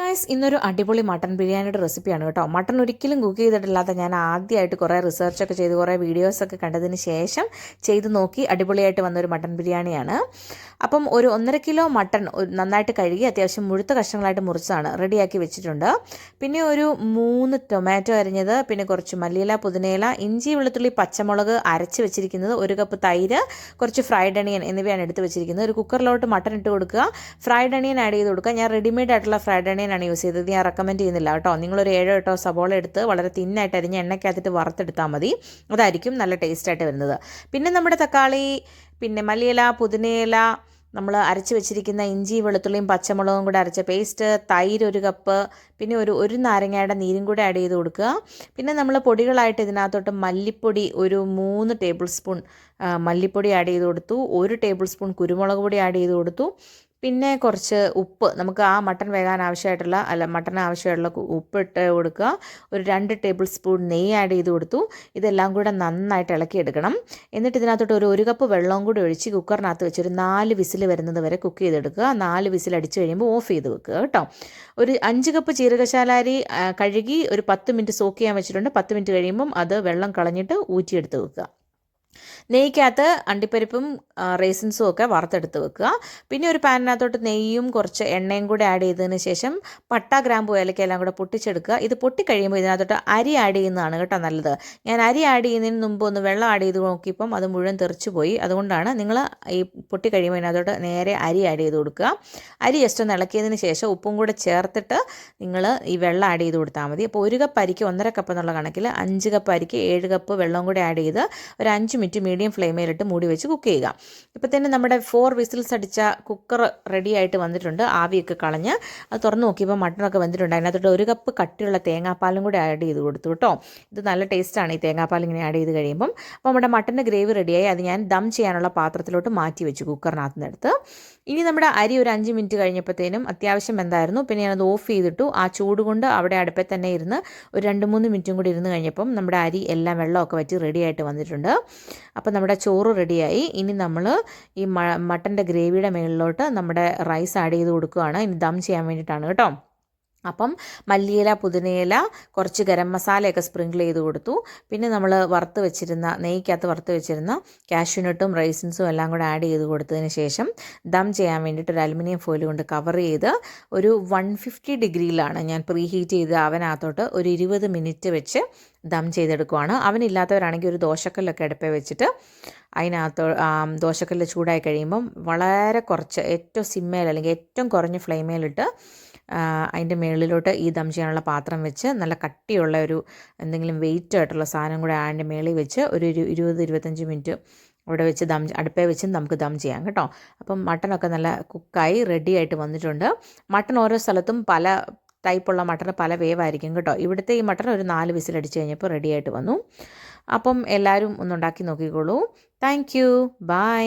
Guys ഇന്നൊരു അടിപൊളി mutton ബിരിയാണിയുടെ റെസിപ്പിയാണ് കേട്ടോ. മട്ടൺ ഒരിക്കലും കുക്ക് ചെയ്തിട്ടില്ലാത്ത ഞാൻ ആദ്യമായിട്ട് കുറേ റിസർച്ചൊക്കെ ചെയ്ത് കുറേ വീഡിയോസൊക്കെ കണ്ടതിന് ശേഷം ചെയ്ത് നോക്കി അടിപൊളിയായിട്ട് വന്നൊരു മട്ടൺ ബിരിയാണിയാണ്. അപ്പം ഒരു ഒന്നര കിലോ മട്ടൺ നന്നായിട്ട് കഴുകി അത്യാവശ്യം മുഴുത്ത കഷ്ണങ്ങളായിട്ട് മുറിച്ചതാണ് റെഡിയാക്കി വെച്ചിട്ടുണ്ട്. പിന്നെ ഒരു മൂന്ന് ടൊമാറ്റോ അരിഞ്ഞത് പിന്നെ കുറച്ച് മല്ലിയില പുതിനയില ഇഞ്ചി വെളുത്തുള്ളി പച്ചമുളക് അരച്ച് വെച്ചിരിക്കുന്നത് ഒരു കപ്പ് തൈര് കുറച്ച് ഫ്രൈഡ് അണിയൻ എന്നിവയാണ് എടുത്ത് വെച്ചിരിക്കുന്നത്. ഒരു കുക്കറിലോട്ട് മട്ടൺ ഇട്ട് കൊടുക്കുക. ഫ്രൈഡ് അണിയൻ ആഡ് ചെയ്ത് കൊടുക്കുക. ഞാൻ റെഡിമെയ്ഡ് ആയിട്ടുള്ള ഫ്രൈഡ് അണിയൻ ആണ് യൂസ് ചെയ്തത്. ഞാൻ റെക്കമെൻഡ് ചെയ്യുന്നില്ല കേട്ടോ. നിങ്ങളൊരു ഏഴോ എട്ടോ സബോള എടുത്ത് വളരെ തിന്നായിട്ട് അരിഞ്ഞ് എണ്ണയ്ക്കകത്തിട്ട് വറുത്തെടുത്താൽ മതി. അതായിരിക്കും നല്ല ടേസ്റ്റായിട്ട് വരുന്നത്. പിന്നെ നമ്മുടെ തക്കാളി പിന്നെ മല്ലിയില പുതിനയില നമ്മൾ അരച്ച് വെച്ചിരിക്കുന്ന ഇഞ്ചി വെളുത്തുള്ളിയും പച്ചമുളകും കൂടെ അരച്ച പേസ്റ്റ് തൈര് ഒരു കപ്പ് പിന്നെ ഒരു ഒരു നാരങ്ങയുടെ നീരും കൂടെ ആഡ് ചെയ്ത് കൊടുക്കുക. പിന്നെ നമ്മൾ പൊടികളായിട്ട് ഇതിനകത്തോട്ട് മല്ലിപ്പൊടി ഒരു മൂന്ന് ടേബിൾ സ്പൂൺ മല്ലിപ്പൊടി ആഡ് ചെയ്ത് കൊടുത്തു. ഒരു ടേബിൾ സ്പൂൺ കുരുമുളക് പൊടി ആഡ് ചെയ്ത് കൊടുത്തു. പിന്നെ കുറച്ച് ഉപ്പ്. നമുക്ക് ആ മട്ടൺ വേകാൻ ആവശ്യമായിട്ടുള്ള അല്ല മട്ടൺ ആവശ്യമായിട്ടുള്ള ഉപ്പ് ഇട്ട് കൊടുക്കുക. ഒരു രണ്ട് ടേബിൾ സ്പൂൺ നെയ്യ് ആഡ് ചെയ്ത് കൊടുത്തു. ഇതെല്ലാം കൂടെ നന്നായിട്ട് ഇളക്കിയെടുക്കണം എന്നിട്ട് ഇതിനകത്തോട്ട് ഒരു ഒരു കപ്പ് വെള്ളവും കൂടി ഒഴിച്ച് കുക്കറിനകത്ത് വെച്ച് ഒരു നാല് വിസിൽ വരുന്നത് വരെ കുക്ക് ചെയ്തെടുക്കുക. നാല് വിസിൽ അടിച്ച് കഴിയുമ്പോൾ ഓഫ് ചെയ്ത് വെക്കുക കേട്ടോ. ഒരു അഞ്ച് കപ്പ് ചീരകശാലാരി കഴുകി ഒരു പത്ത് മിനിറ്റ് സോക്ക് ചെയ്യാൻ വെച്ചിട്ടുണ്ട്. പത്ത് മിനിറ്റ് കഴിയുമ്പം അത് വെള്ളം കളഞ്ഞിട്ട് ഊറ്റിയെടുത്ത് വെക്കുക. നെയ്ക്കകത്ത് അണ്ടിപ്പരിപ്പും റേസിൻസും ഒക്കെ വറുത്തെടുത്ത് വെക്കുക. പിന്നെ ഒരു പാനിനകത്തോട്ട് നെയ്യും കുറച്ച് എണ്ണയും കൂടി ആഡ് ചെയ്തതിന് ശേഷം പട്ട ഗ്രാമ്പു ഏലക്ക എല്ലാം കൂടെ പൊട്ടിച്ചെടുക്കുക. ഇത് പൊട്ടിക്കഴിയുമ്പോൾ ഇതിനകത്തോട്ട് അരി ആഡ് ചെയ്യുന്നതാണ് കേട്ടോ നല്ലത്. ഞാൻ അരി ആഡ് ചെയ്യുന്നതിന് മുമ്പ് ഒന്ന് വെള്ളം ആഡ് ചെയ്ത് നോക്കിയപ്പം അത് മുഴുവൻ തെറിച്ചു പോയി അതുകൊണ്ടാണ് നിങ്ങൾ ഈ പൊട്ടിക്കഴിയുമ്പോൾ ഇതിനകത്തോട്ട് നേരെ അരി ആഡ് ചെയ്ത് കൊടുക്കുക. അരി ജസ്റ്റ് ഒന്ന് ഇളക്കിയതിന് ശേഷം ഉപ്പും കൂടെ ചേർത്തിട്ട് നിങ്ങൾ ഈ വെള്ളം ആഡ് ചെയ്ത് കൊടുത്താൽ മതി. അപ്പോൾ ഒരു കപ്പ് അരിക്ക് ഒന്നര കപ്പ് എന്നുള്ള കണക്കിൽ അഞ്ച് കപ്പ് അരിക്ക് ഏഴ് കപ്പ് വെള്ളം കൂടി ആഡ് ചെയ്ത് ഒരു അഞ്ച് മിനിറ്റ് മീഡിയം ഫ്ലെയിമിലിട്ട് മൂടി വെച്ച് കുക്ക് ചെയ്യുക. ഇപ്പോൾ തന്നെ നമ്മുടെ ഫോർ വിസിൽസ് അടിച്ച കുക്കർ റെഡി ആയിട്ട് വന്നിട്ടുണ്ട്. ആവിയൊക്കെ കളഞ്ഞ് അത് തുറന്ന് നോക്കിയപ്പോൾ മട്ടണൊക്കെ വന്നിട്ടുണ്ട്. അതിനകത്തോട്ട് ഒരു കപ്പ് കട്ടിയുള്ള തേങ്ങാപ്പാലും കൂടി ആഡ് ചെയ്ത് കൊടുത്തു കേട്ടോ. ഇത് നല്ല ടേസ്റ്റാണ് ഈ തേങ്ങാപ്പാൽ ഇങ്ങനെ ആഡ് ചെയ്ത് കഴിയുമ്പം. അപ്പോൾ നമ്മുടെ മട്ടന്റെ ഗ്രേവി റെഡിയായി അത് ഞാൻ ദം ചെയ്യാനുള്ള പാത്രത്തിലോട്ട് മാറ്റി വെച്ചു കുക്കറിനകത്ത് നിന്നെടുത്ത് ഇനി നമ്മുടെ അരി ഒരു അഞ്ച് മിനിറ്റ് കഴിഞ്ഞപ്പോഴത്തേനും അത്യാവശ്യം എന്തായിരുന്നു? പിന്നെ ഞാനത് ഓഫ് ചെയ്തിട്ടു. ആ ചൂട് കൊണ്ട് അവിടെ അടുപ്പിൽ തന്നെ ഇരുന്ന് ഒരു രണ്ട് മൂന്ന് മിനിറ്റും കൂടി ഇരുന്ന് കഴിഞ്ഞപ്പം നമ്മുടെ അരി എല്ലാം വെള്ളമൊക്കെ വറ്റി റെഡി ആയിട്ട് വന്നിട്ടുണ്ട്. അപ്പോൾ നമ്മുടെ ചോറ് റെഡിയായി. ഇനി നമ്മൾ ഈ മട്ടന്റെ ഗ്രേവിയുടെ മുകളിലോട്ട് നമ്മുടെ റൈസ് ആഡ് ചെയ്ത് കൊടുക്കുകയാണ്. ഇനി ദം ചെയ്യാൻ വേണ്ടിയിട്ടാണ് കേട്ടോ. അപ്പം മല്ലിയില പുതിനയില കുറച്ച് ഗരം മസാലയൊക്കെ സ്പ്രിങ്കിൾ ചെയ്ത് കൊടുത്തു. പിന്നെ നമ്മൾ വറുത്ത് വെച്ചിരുന്ന നെയ്ക്കകത്ത് വറുത്ത് വെച്ചിരുന്ന കാഷ്യൂനട്ടും റൈസിൻസും എല്ലാം കൂടെ ആഡ് ചെയ്ത് കൊടുത്തതിന് ശേഷം ദം ചെയ്യാൻ വേണ്ടിയിട്ട് ഒരു അലുമിനിയം ഫോയിൽ കൊണ്ട് കവർ ചെയ്ത് ഒരു വൺ ഫിഫ്റ്റി ഡിഗ്രിയിലാണ് ഞാൻ പ്രീ ഹീറ്റ് ചെയ്ത് അവനകത്തോട്ട് ഒരു ഇരുപത് മിനിറ്റ് വെച്ച് ദം ചെയ്തെടുക്കുവാണ്. അവനില്ലാത്തവരാണെങ്കിൽ ഒരു ദോശക്കല്ലൊക്കെ അടുപ്പേ വെച്ചിട്ട് അതിനകത്ത് ദോശക്കല്ല് ചൂടായി കഴിയുമ്പം വളരെ കുറച്ച് ഏറ്റവും സിമ്മേൽ അല്ലെങ്കിൽ ഏറ്റവും കുറഞ്ഞ ഫ്ലെയിമേലിട്ട് അതിന്റെ മുകളിലോട്ട് ഈ ദം ചെയ്യാനുള്ള പാത്രം വെച്ച് നല്ല കട്ടിയുള്ള ഒരു എന്തെങ്കിലും വെയിറ്റ് ആയിട്ടുള്ള സാധനം കൂടെ അതിന്റെ മേളിൽ വെച്ച് ഒരു ഇരു ഇരുപത് ഇരുപത്തഞ്ച് മിനിറ്റ് അവിടെ വെച്ച് ദം അടുപ്പേ വെച്ച് നമുക്ക് ദം ചെയ്യാം കേട്ടോ. അപ്പം മട്ടനൊക്കെ നല്ല കുക്കായി റെഡി ആയിട്ട് വന്നിട്ടുണ്ട്. മട്ടൺ ഓരോ സ്ഥലത്തും പല ടൈപ്പുള്ള മട്ടൺ പല വേവായിരിക്കും കേട്ടോ. ഇവിടുത്തെ ഈ മട്ടൺ ഒരു നാല് വിസിലടിച്ച് കഴിഞ്ഞപ്പോൾ റെഡി ആയിട്ട് വന്നു. അപ്പം എല്ലാവരും ഒന്നുണ്ടാക്കി നോക്കിക്കോളൂ. Thank you by